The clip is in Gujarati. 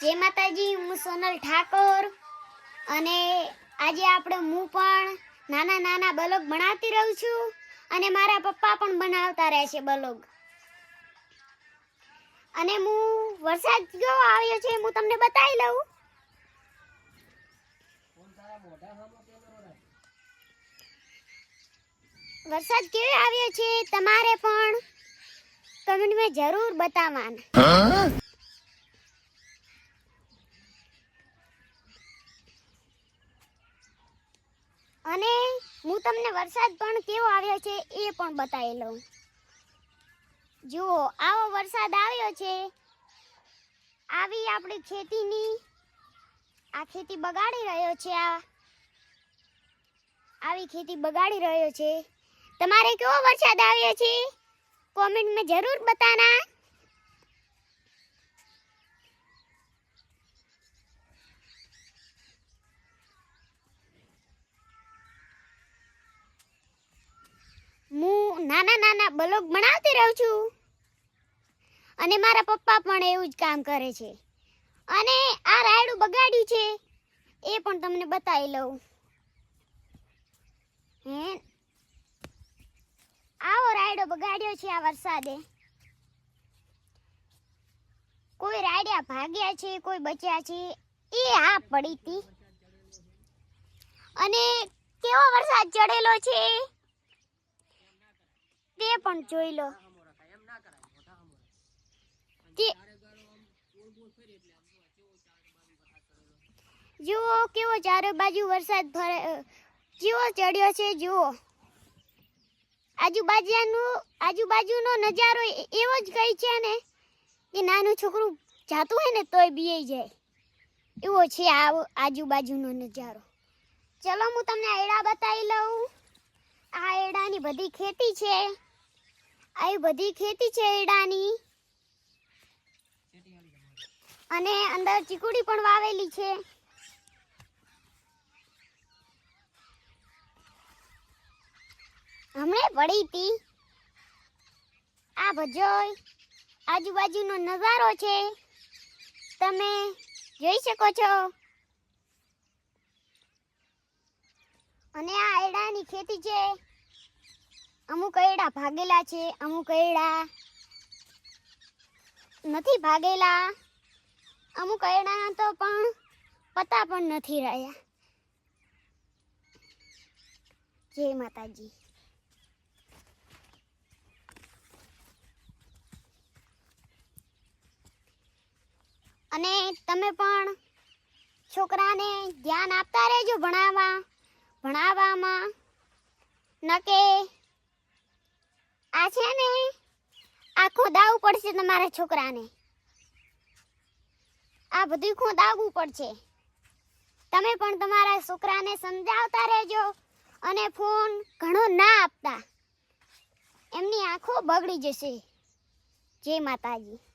જય માતાજી, હું સોનલ ઠાકોર અને આજે આપણે હું પણ નાના નાના બલોગ બનાવતી રહું છું અને મારા પપ્પા પણ બનાવતા રહે છે બલોગ. અને હું વરસાદ કેવો આવ્યો છે હું તમને બતાવી લઉં. વરસાદ કેવો આવ્યો છે તમારે પણ કમેન્ટમાં જરૂર બતાવવાના અને હું તમને વરસાદ પણ કેવો આવ્યો છે એ પણ બતાવી લઉં. જુઓ, આવો વરસાદ આવ્યો છે. આવી આપણી ખેતીની, આ ખેતી બગાડી રહ્યો છે આ. આવી ખેતી બગાડી રહ્યો છે. તમારે કેવો વરસાદ આવ્યો છે? કોમેન્ટમાં જરૂર બતાના હું નાના નાના બ્લોગ બનાવતી રહું છું. અને મારા પપ્પા પણ એવું જ કામ કરે છે. અને આ રાયડું બગાડ્યું છે. એ પણ તમને બતાવી લઉં. હે? આવો રાયડો બગાડ્યો છે આ વરસાદે. કોઈ રાયડ્યા ભાગ્યા છે, કોઈ બચ્યા છે, એ આ પડી હતી અને કેવો વરસાદ ચડેલો છે? તે પણ જોઈ લો. જુઓ કેવો ચારે બાજુ વરસાદ ભરે જીવો ચડ્યો છે જુઓ. આજુબાજુનું, આજુબાજુનો નજારો એવો જ કઈ છે ને કે નાનું છોકરું જાતું હોય ને તોય બીઈ જાય. એવો છે આ આજુબાજુનો નજારો. ચલો હું તમને એડા બતાવી લઉં. આ એડાની બધી ખેતી છે. આવી બધી ખેતી છે એડાની અને અંદર ચીકુડી પણ વાવેલી છે. હમણે પડી હતી આ ભજોય આજુબાજુનો નજારો છે. તમે જોઈ શકો છો. અને આ એડાની ખેતી છે. અમુક એડા ભાગેલા છે, અમુક એડા નથી ભાગેલા. અમુક એડા તો પણ પતા પણ નથી રહ્યા. જય માતાજી. અને તમે પણ છોકરાને ધ્યાન આપતા રહેજો ભણાવવા, ભણાવવામાં. ન કે આ છે ને? આ ખોદાવવું પડશે તમારા છોકરાને. આ બધું ખોદાવવું પડશે. તમે પણ તમારા છોકરાને સમજાવતા રહેજો અને ફોન ઘણો ના આપતા. એમની આંખો બગડી જશે. જય માતાજી.